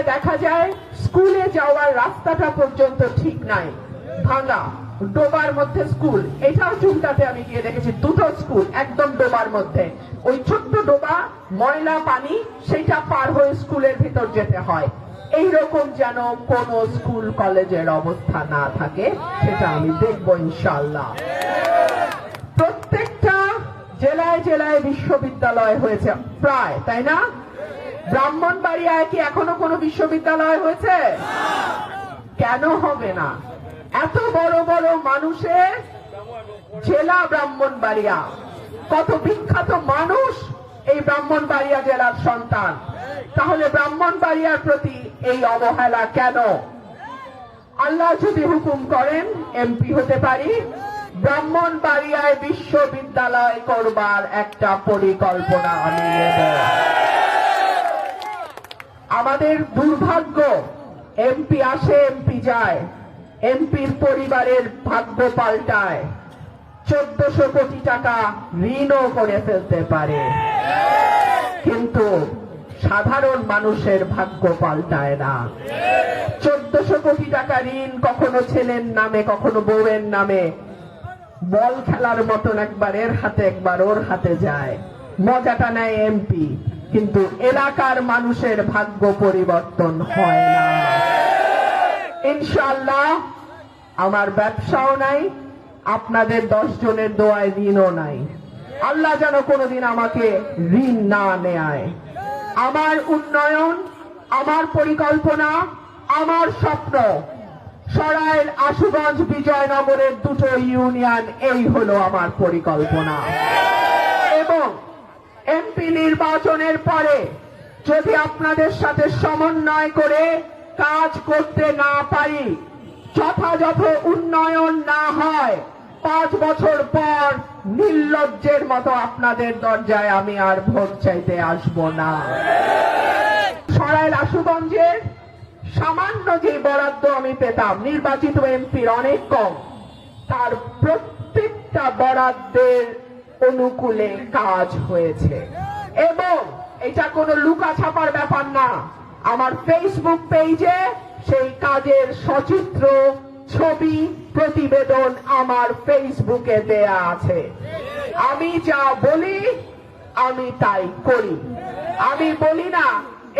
জায়গায় দেখা যায়, স্কুলে যাওয়ার রাস্তাটা পর্যন্ত ঠিক নাই। ভাঙা, ডোবার মধ্যে স্কুল। এটাও চুলটাতে আমি গিয়ে দেখেছি, দুটো স্কুল একদম ডোবার মধ্যে। ওই ছোট্ট ডোবা, ময়লা, পানি সেটা পার হয়ে স্কুলের ভিতর যেতে হয়। এইরকম যেন কোন স্কুল, কলেজের অবস্থা না থাকে, সেটা আমি দেখব ইনশাল্লাহ প্রত্যেকটা জেলায় জেলায় বিশ্ববিদ্যালয় হয়েছে, প্রায়, তাই না? ব্রাহ্মণবাড়িয়ায় কি এখনও কোনো বিশ্ববিদ্যালয় হয়েছে? কেন হবে না? এত বড় বড় মানুষের জেলা ব্রাহ্মণবাড়িয়া। কত বিখ্যাত মানুষ এই ব্রাহ্মণবাড়িয়া জেলার সন্তান। তাহলে ব্রাহ্মণবাড়িয়ার প্রতি এই অবহেলা কেন? আল্লাহ যদি হুকুম করেন, এমপি হতে পারি। ব্রাহ্মণবাড়িয়ায় বিশ্ববিদ্যালয় করবার একটা পরিকল্পনা আমি আমাদের দুর্ভাগ্য, এমপি আসে, এমপি যায়। এমপির পরিবারের ভাগ্য পাল্টায়। চোদ্দশো কোটি টাকা ঋণও করে ফেলতে পারে। কিন্তু সাধারণ মানুষের ভাগ্য পাল্টায় না। চোদ্দশো কোটি টাকা ঋণ কখনো ছেলের নামে, কখনো বউয়ের নামে। বল খেলার মতন একবার এর হাতে, একবার ওর হাতে যায়। মজাটা নেয় এমপি। কিন্তু এলাকার মানুষের ভাগ্য পরিবর্তন হয় না। ইনশাল্লাহ আমার ব্যবসাও নাই, আপনাদের দশ জনের দোয়ায় ঋণও নাই। আল্লাহ যেন কোনোদিন আমাকে ঋণ না নেয়। আমার উন্নয়ন, আমার পরিকল্পনা, আমার স্বপ্ন, সরাইল আশুগঞ্জ বিজয়নগরের দুটো ইউনিয়ন, এই হলো আমার পরিকল্পনা। নির্বাচনের পরে যদি আপনাদের সাথে সমন্বয় করে কাজ করতে না পারি, যথাযথ উন্নয়ন না হয়, পাঁচ বছর পর নির্লজ্জের মতো আপনাদের দরজায় আমি আর ভোট চাইতে আসব না। সরাইল আশুগঞ্জের সামান্য যে বরাদ্দ আমি পেতাম, নির্বাচিত এমপির অনেক কম, তার প্রত্যেকটা বরাদ্দের অনুকূলে কাজ হয়েছে। এবং এটা কোনো লুকা ছাপার ব্যাপার না। আমার ফেসবুক পেজে সেই কাজের সচিত্র, ছবি, প্রতিবেদন আমার ফেসবুকে দেয়া আছে। আমি যা বলি, আমি তাই করি। আমি বলি না,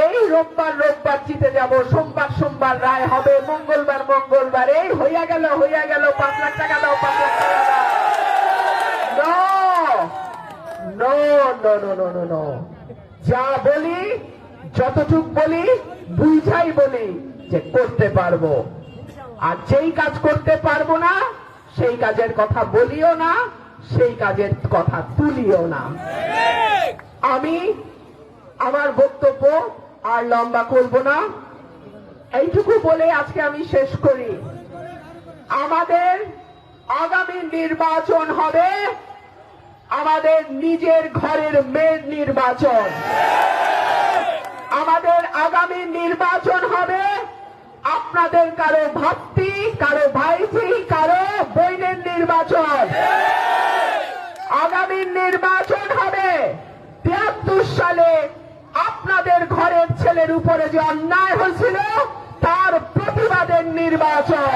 এই রোববার রোববার জিতে যাব, সোমবার সোমবার রায় হবে, মঙ্গলবার মঙ্গলবার, এই হইয়া গেল হইয়া গেল, পাঁচ লাখ টাকা দাও, পাঁচ লাখ টাকা দাও নো যা বলি, যতটুক বলি, বুঝাই বলি যে করতে পারব। আর যেই কাজ করতে পারব না, সেই কাজের কথা বলিও না, সেই কাজের কথা তুলিও না। আমি, আমার বক্তব্য আর লম্বা করব না। এইটুকু বলে আজকে আমি শেষ করি। আমাদের আগামী নির্বাচন হবে আমাদের নিজের ঘরের মেয়ের নির্বাচন। আমাদের আগামী নির্বাচন হবে আপনাদের কারও ভাবতি কারও ভাইজি কারও বইনের নির্বাচন। আগামী নির্বাচন হবে তিয়াত্তর সালে আপনাদের ঘরের ছেলের উপরে যে অন্যায় হয়েছিল, তার প্রতিবাদের নির্বাচন।